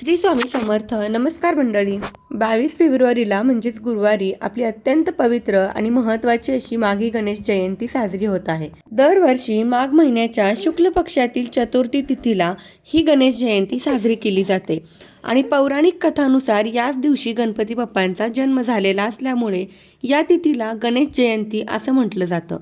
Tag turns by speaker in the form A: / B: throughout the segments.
A: श्री स्वामी समर्थ नमस्कार मंडळी. बावीस फेब्रुवारीला म्हणजेच गुरुवारी आपली अत्यंत पवित्र आणि महत्त्वाची अशी माघी गणेश जयंती साजरी होत आहे. दरवर्षी माघ महिन्याच्या शुक्ल पक्षातील चतुर्थी तिथीला ही गणेश जयंती साजरी केली जाते. आणि पौराणिक कथानुसार याच दिवशी गणपती बाप्पांचा जन्म झालेला असल्यामुळे या तिथीला गणेश जयंती असं म्हटलं जातं.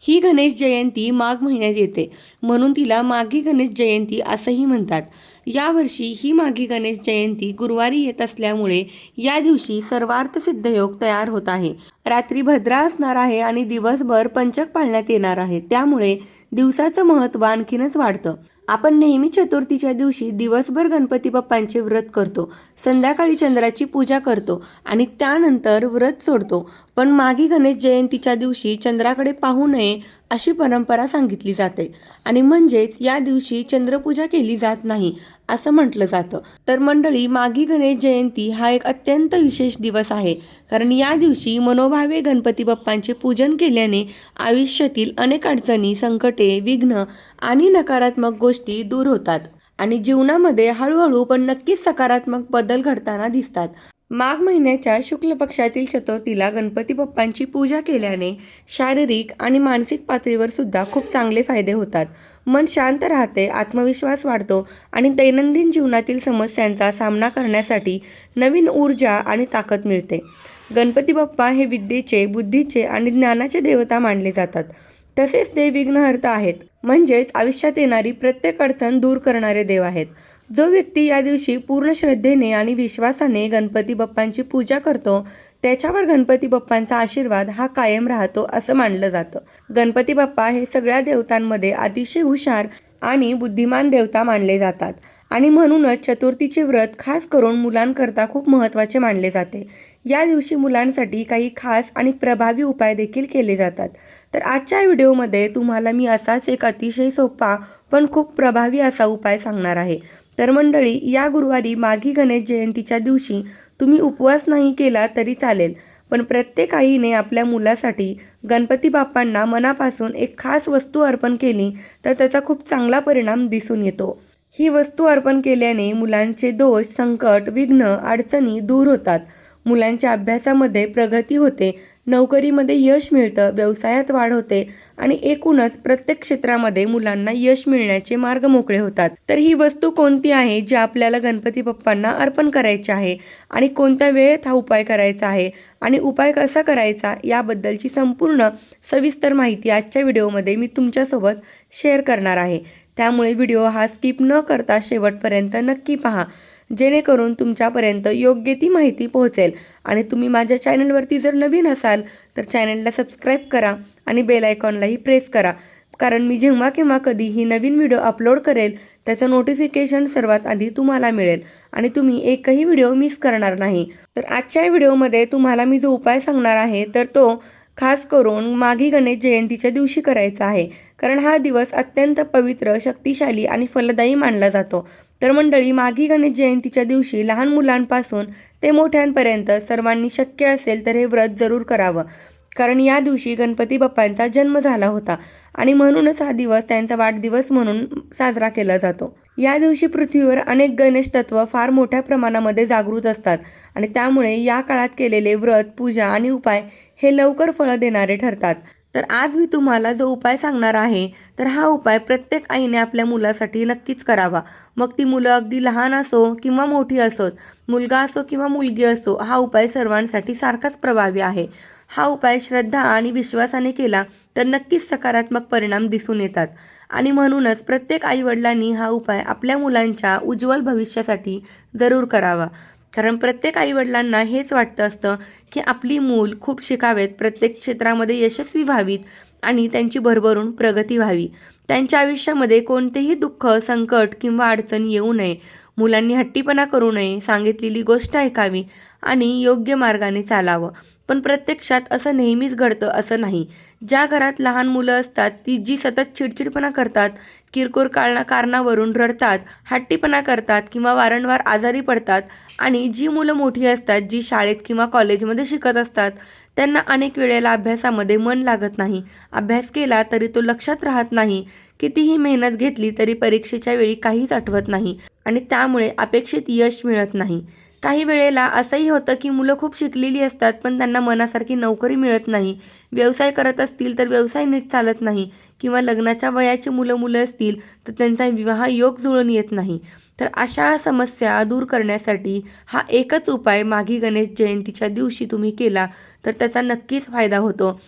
A: ही गणेश जयंती माघ महिन्यात येते. म्हणून तिला माघी गणेश जयंती असंही म्हणतात. यावर्षी ही माघी गणेश जयंती गुरुवारी येत असल्यामुळे या दिवशी सर्वार्थ सिद्धयोग तयार होत आहे. रात्री भद्रा असणार आहे आणि दिवसभर पंचक पाळण्यात येणार आहे. त्यामुळे दिवसाचं महत्त्व आणखीनच वाढतं. आपण नेहमी चतुर्थीच्या दिवशी दिवसभर गणपती बाप्पांचे व्रत करतो. संध्याकाळी चंद्राची पूजा करतो आणि त्यानंतर व्रत सोडतो. पण माघी गणेश जयंतीच्या दिवशी चंद्राकडे पाहू नये अशी परंपरा सांगितली जाते. आणि म्हणजेच या दिवशी चंद्रपूजा केली जात नाही असं म्हटलं जातं. तर मंडळी माघी गणेश जयंती हा एक अत्यंत विशेष दिवस आहे. कारण या दिवशी मनोभावे गणपती बाप्पांचे पूजन केल्याने आयुष्यातील अनेक अडचणी संकटे विघ्न आणि नकारात्मक गोष्टी दूर होतात. आणि जीवनामध्ये हळूहळू पण नक्कीच सकारात्मक बदल घडताना दिसतात. माघ महिन्याच्या शुक्ल पक्षातील चतुर्थीला गणपती बाप्पांची पूजा केल्याने शारीरिक आणि मानसिक पातळीवर सुद्धा खूप चांगले फायदे होतात. मन शांत राहते आत्मविश्वास वाढतो आणि दैनंदिन जीवनातील समस्यांचा सामना करण्यासाठी नवीन ऊर्जा आणि ताकद मिळते. गणपती बाप्पा हे विद्येचे बुद्धीचे आणि ज्ञानाचे देवता मानले जातात. तसेच ते विघ्नहर्ता आहेत. म्हणजेच आयुष्यात येणारी प्रत्येक अडचण दूर करणारे देव आहेत. जो व्यक्ती या दिवशी पूर्ण श्रद्धेने आणि विश्वासाने गणपती बाप्पांची पूजा करतो त्याच्यावर गणपती बाप्पांचा आशीर्वाद हा कायम राहतो असं मानलं जातं. गणपती बाप्पा हे सगळ्या देवतांमध्ये अतिशय हुशार आणि बुद्धिमान देवता मानले जातात आणि म्हणूनच चतुर्थीचे व्रत खास करून मुलांकरता खूप महत्त्वाचे मानले जाते. या दिवशी मुलांसाठी काही खास आणि प्रभावी उपाय देखील केले जातात. तर आजच्या व्हिडिओमध्ये तुम्हाला मी असाच एक अतिशय सोपा पण खूप प्रभावी असा उपाय सांगणार आहे. तर मंडळी या गुरुवारी माघी गणेश जयंतीच्या दिवशी तुम्ही उपवास नाही केला तरी चालेल पण प्रत्येक आईने आपल्या मुलासाठी गणपती बाप्पांना मनापासून एक खास वस्तू अर्पण केली तर त्याचा खूप चांगला परिणाम दिसून येतो. ही वस्तू अर्पण केल्याने मुलांचे दोष संकट विघ्न अडचणी दूर होतात. मुलांच्या अभ्यासामध्ये प्रगती होते. नोकरीमध्ये यश मिळतं व्यवसायात वाढ होते आणि एकूणच प्रत्येक क्षेत्रामध्ये मुलांना यश मिळण्याचे मार्ग मोकळे होतात. तर ही वस्तू कोणती आहे जी आपल्याला गणपती बाप्पांना अर्पण करायची आहे आणि कोणत्या वेळेत हा उपाय करायचा आहे आणि उपाय कसा करायचा याबद्दलची संपूर्ण सविस्तर माहिती आजच्या व्हिडिओमध्ये मी तुमच्यासोबत शेअर करणार आहे. त्यामुळे व्हिडिओ हा स्किप न करता शेवटपर्यंत नक्की पहा. जेणेकरून तुमच्यापर्यंत योग्य ती माहिती पोहोचेल. आणि तुम्ही माझ्या चॅनलवरती जर नवीन असाल तर चॅनलला सबस्क्राईब करा आणि बेल आयकॉनलाही प्रेस करा. कारण मी जेव्हा केव्हा कधीही नवीन व्हिडिओ अपलोड करेल त्याचं नोटिफिकेशन सर्वात आधी तुम्हाला मिळेल. आणि तुम्ही एकही व्हिडिओ मिस करणार नाही. तर आजच्या व्हिडिओमध्ये तुम्हाला मी जो उपाय सांगणार आहे तर तो खास करून माघी गणेश जयंतीच्या दिवशी करायचा आहे. कारण हा दिवस अत्यंत पवित्र शक्तिशाली आणि फलदायी मानला जातो. तर मंडळी माघी गणेश जयंतीच्या दिवशी लहान मुलांपासून ते मोठ्यांपर्यंत सर्वांनी शक्य असेल तर हे व्रत जरूर करावं. कारण या दिवशी गणपती बाप्पांचा जन्म झाला होता आणि म्हणूनच हा दिवस त्यांचा वाढदिवस म्हणून साजरा केला जातो. या दिवशी पृथ्वीवर अनेक गणेश तत्व फार मोठ्या प्रमाणामध्ये जागृत असतात आणि त्यामुळे या काळात केलेले व्रत पूजा आणि उपाय हे लवकर फळं देणारे ठरतात. तर आज मी तुम्हाला जो उपाय सांगणार आहे तर हा उपाय प्रत्येक आईने आपल्या मुलासाठी नक्कीच करावा. मग ती मुलं अगदी लहान असो किंवा मोठी असोत मुलगा असो किंवा मुलगी असो हा उपाय सर्वांसाठी सारखाच प्रभावी आहे. हा उपाय श्रद्धा आणि विश्वासाने केला तर नक्कीच सकारात्मक परिणाम दिसून येतात. आणि म्हणूनच प्रत्येक आईवडिलांनी हा उपाय आपल्या मुलांच्या उज्ज्वल भविष्यासाठी जरूर करावा. कारण प्रत्येक आईवडिलांना हेच वाटतं असतं की आपली मूल खूप शिकावेत प्रत्येक क्षेत्रामध्ये यशस्वी व्हावीत आणि त्यांची भरभरून प्रगती व्हावी. त्यांच्या आयुष्यामध्ये कोणतेही दुःख संकट किंवा अडचण येऊ नये. मुलांनी हट्टीपणा करू नये सांगितलेली गोष्ट ऐकावी आणि योग्य मार्गाने चालावं. पण प्रत्यक्षात असं नेहमीच घडतं असं नाही. ज्या घरात लहान मुलं असतात ती जी सतत चिडचिडपणा करतात किरकोळ कारणा कारणावरून रडतात हट्टीपणा करतात किंवा वारंवार आजारी पडतात आणि जी मुलं मोठी असतात जी शाळेत किंवा कॉलेजमध्ये शिकत असतात त्यांना अनेक वेळेला अभ्यासामध्ये मन लागत नाही. अभ्यास केला तरी तो लक्षात राहत नाही. कितीही मेहनत घेतली तरी परीक्षेच्या वेळी काहीच आठवत नाही आणि त्यामुळे अपेक्षित यश मिळत नाही. काही वेळेला असंही होतं की मुलं खूप शिकलेली असतात पण त्यांना मनासारखी नोकरी मिळत नाही. व्यवसाय करत असतील तर व्यवसाय नीट चालत नाही किंवा लग्नाच्या वयाची मुलं मुलं असतील तर त्यांचा विवाह योग जुळून येत नाही. तर अशा समस्या दूर करण्यासाठी हा एकच उपाय माघी गणेश जयंतीच्या दिवशी तुम्ही केला तर त्याचा नक्कीच फायदा होतो.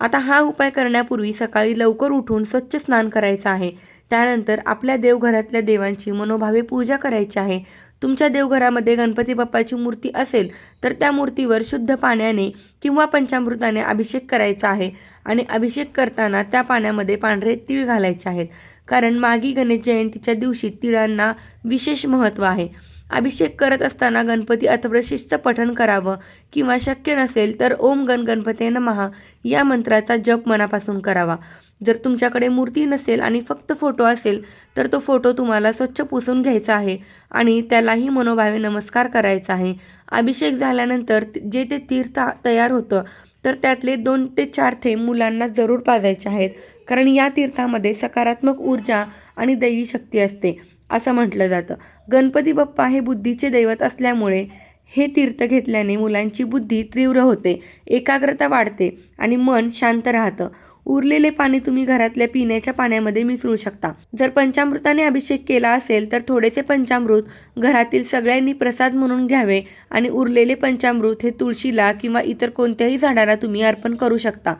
A: आता हा उपाय करण्यापूर्वी सकाळी लवकर उठून स्वच्छ स्नान करायचं आहे. त्यानंतर आपल्या देवघरातल्या देवांची मनोभावे पूजा करायची आहे. तुमच्या देवघरामध्ये गणपती बाप्पाची मूर्ती असेल तर त्या मूर्तीवर शुद्ध पाण्याने किंवा पंचामृताने अभिषेक करायचा आहे. आणि अभिषेक करताना त्या पाण्यामध्ये पांढरे तीळ घालायचे आहेत. कारण मागी गणेश जयंतीच्या दिवशी तिळांना विशेष महत्त्व आहे. अभिषेक करत असताना गणपती अथर्वशीषचं पठण करावं किंवा शक्य नसेल तर ओम गण गणपते नमहा या मंत्राचा जप मनापासून करावा. जर तुमच्याकडे मूर्ती नसेल आणि फक्त फोटो असेल तर तो फोटो तुम्हाला स्वच्छ पुसून घ्यायचा आहे आणि त्यालाही मनोभावे नमस्कार करायचा आहे. अभिषेक झाल्यानंतर जे ते तीर्थ तयार होतं तर त्यातले दोन ते चार थेंब मुलांना जरूर पाजायचे आहेत कारण या तीर्थामध्ये सकारात्मक ऊर्जा आणि दैवी शक्ती असते. असं म्हटलं जातं. गणपती बाप्पा हे बुद्धीचे दैवत असल्यामुळे हे तीर्थ घेतल्याने मुलांची बुद्धी तीव्र होते एकाग्रता वाढते आणि मन शांत राहतं. उरलेले पाणी तुम्ही घरातल्या पिण्याच्या पाण्यामध्ये मिसळू शकता. जर पंचामृताने अभिषेक केला असेल तर थोडेसे पंचामृत घरातील सगळ्यांनी प्रसाद म्हणून घ्यावे आणि उरलेले पंचामृत हे तुळशीला किंवा इतर कोणत्याही झाडाला तुम्ही अर्पण करू शकता.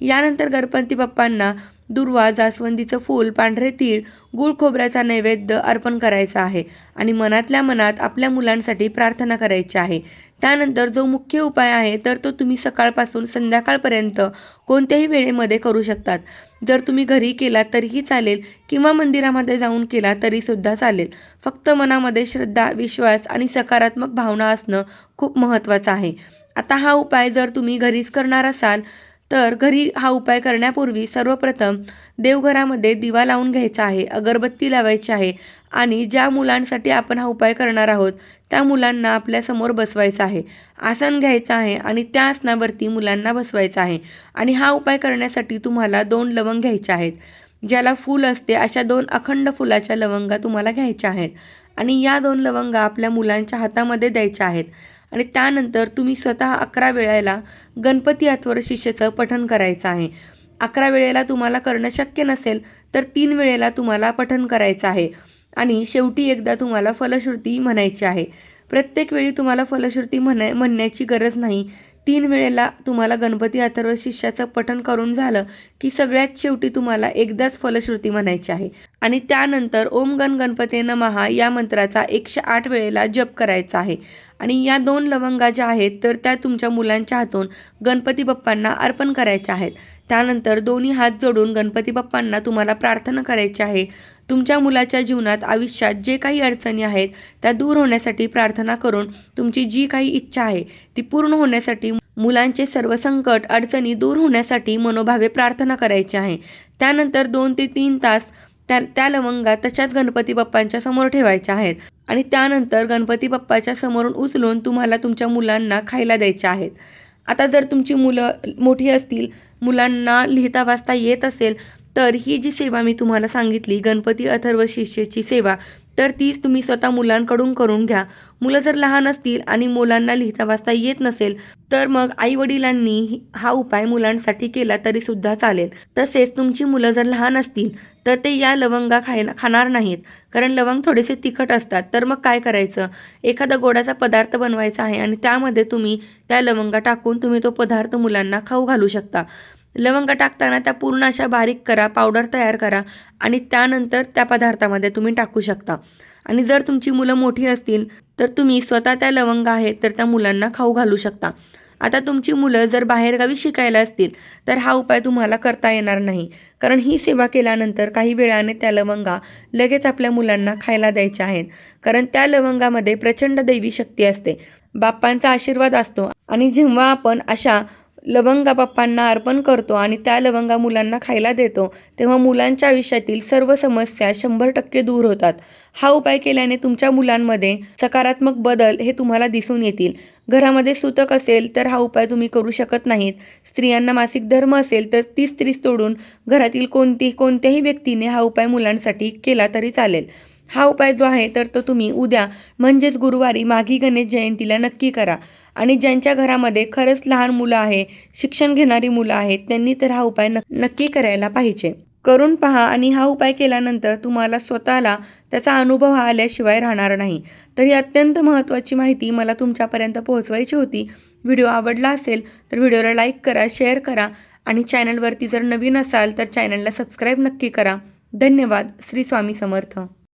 A: यानंतर गणपती बाप्पांना दुर्वा जास्वंदीचं फूल पांढरे तीळ गुळ खोबऱ्याचा नैवेद्य अर्पण करायचा आहे आणि मनातल्या मनात आपल्या मुलांसाठी प्रार्थना करायची आहे. त्यानंतर जो मुख्य उपाय आहे तर तो तुम्ही सकाळपासून संध्याकाळपर्यंत कोणत्याही वेळेमध्ये करू शकतात. जर तुम्ही घरी केला तरीही चालेल किंवा मंदिरामध्ये जाऊन केला तरीसुद्धा चालेल. फक्त मनामध्ये श्रद्धा विश्वास आणि सकारात्मक भावना असणं खूप महत्त्वाचं आहे. आता हा उपाय जर तुम्ही घरीच करणार असाल तर घरी हा उपाय करण्यापूर्वी सर्वप्रथम देवघरामध्ये दिवा लावून घ्यायचा आहे अगरबत्ती लावायची आहे आणि ज्या मुलांसाठी आपण हा उपाय करणार आहोत त्या मुलांना आपल्यासमोर बसवायचं आहे. आसन घ्यायचं आहे आणि त्या आसनावरती मुलांना बसवायचं आहे आणि हा उपाय करण्यासाठी तुम्हाला दोन लवंग घ्यायचे आहेत. ज्याला फूल असते अशा दोन अखंड फुलाच्या लवंगा तुम्हाला घ्यायच्या आहेत आणि या दोन लवंगा आपल्या मुलांच्या हातामध्ये द्यायच्या आहेत. आणि त्यानंतर तुम्ही स्वतः अकरा वेळेला गणपती अथवर शिष्याचं पठण करायचं आहे. अकरा वेळेला तुम्हाला करणं शक्य नसेल तर तीन वेळेला तुम्हाला पठण करायचं आहे. आणि शेवटी एकदा तुम्हाला फलश्रुती म्हणायची आहे. प्रत्येक वेळी तुम्हाला फलश्रुती म्हणा म्हणण्याची गरज नाही. तीन वेळेला तुम्हाला गणपती अथर्व शिष्याचं पठण करून झालं की सगळ्यात शेवटी तुम्हाला एकदाच फलश्रुती म्हणायची आहे. आणि त्यानंतर ओम गण गणपते नमहा या मंत्राचा एकशे आठ वेळेला जप करायचा आहे. आणि या दोन लवंगा ज्या आहेत तर त्या तुमच्या मुलांच्या हातून गणपती बाप्पांना अर्पण करायच्या आहेत. त्यानंतर दोन्ही हात जोडून गणपती बाप्पांना तुम्हाला प्रार्थना करायची आहे. तुमच्या मुलाच्या जीवनात आयुष्यात जे काही अडचणी आहेत त्या दूर होण्यासाठी प्रार्थना करून तुमची जी काही इच्छा आहे ती पूर्ण होण्यासाठी मुलांचे सर्व संकट अडचणी दूर होण्यासाठी मनोभावे प्रार्थना करायची आहे. त्यानंतर दोन ते तीन तास त्या त्या लवंगा तशाच गणपती बाप्पांच्या समोर ठेवायच्या आहेत. आणि त्यानंतर गणपती बाप्पाच्या समोरून उचलून तुम्हाला तुमच्या मुलांना खायला द्यायच्या आहेत. आता जर तुमची मुलं मोठी असतील मुलांना लिहिता वाचता येत असेल तर ही जी सेवा मी तुम्हाला सांगितली गणपती अथर्व शिष्यची सेवा तर तीच तुम्ही स्वतः मुलांकडून करून घ्या. मुलं जर लहान असतील आणि मुलांना लिहिता वाचता येत नसेल तर मग आई वडिलांनी हा उपाय मुलांसाठी केला तरी सुद्धा चालेल. तसेच तुमची मुलं जर लहान असतील तर ते या लवंगा खायला खाणार नाहीत. कारण लवंग थोडेसे तिखट असतात. तर मग काय करायचं? एखादा गोडाचा पदार्थ बनवायचा आहे आणि त्यामध्ये तुम्ही त्या लवंगा टाकून तुम्ही तो पदार्थ मुलांना खाऊ घालू शकता. लवंग टाकताना त्या पूर्ण अशा बारीक करा पावडर तयार करा आणि त्यानंतर त्या पदार्थामध्ये तुम्ही टाकू शकता. आणि जर तुमची मुलं मोठी असतील तर तुम्ही स्वतः त्या लवंगा आहेत तर त्या मुलांना खाऊ घालू शकता. आता तुमची मुलं जर बाहेरगावी शिकायला असतील तर हा उपाय तुम्हाला करता येणार नाही. कारण ही सेवा केल्यानंतर काही वेळाने त्या लवंगा लगेच आपल्या मुलांना खायला द्यायच्या आहेत. कारण त्या लवंगामध्ये प्रचंड दैवी शक्ती असते. बाप्पांचा आशीर्वाद असतो. आणि जेव्हा आपण अशा लवंगा बाप्पांना अर्पण करतो आणि त्या लवंगा मुलांना खायला देतो तेव्हा मुलांच्या आयुष्यातील सर्व समस्या शंभर टक्के दूर होतात. हा उपाय केल्याने तुमच्या मुलांमध्ये सकारात्मक बदल हे तुम्हाला दिसून येतील. घरामध्ये सुतक असेल तर हा उपाय तुम्ही करू शकत नाहीत. स्त्रियांना मासिक धर्म असेल तर ती स्त्री तोडून घरातील कोणती कोणत्याही व्यक्तीने हा उपाय मुलांसाठी केला तरी चालेल. हा उपाय जो आहे तर तो तुम्ही उद्या म्हणजेच गुरुवारी माघी गणेश जयंतीला नक्की करा. आणि ज्यांच्या घरामध्ये खरंच लहान मुलं आहे शिक्षण घेणारी मुलं आहेत त्यांनी तर हा उपाय नक्की करायला पाहिजे. करून पहा आणि हा उपाय केल्यानंतर तुम्हाला स्वतःला त्याचा अनुभव हा आल्याशिवाय राहणार नाही. तर ही अत्यंत महत्त्वाची माहिती मला तुमच्यापर्यंत पोहोचवायची होती. व्हिडिओ आवडला असेल तर व्हिडिओला लाईक करा शेअर करा आणि चॅनलवरती जर नवीन असाल तर चॅनलला सबस्क्राईब नक्की करा. धन्यवाद. श्री स्वामी समर्थ.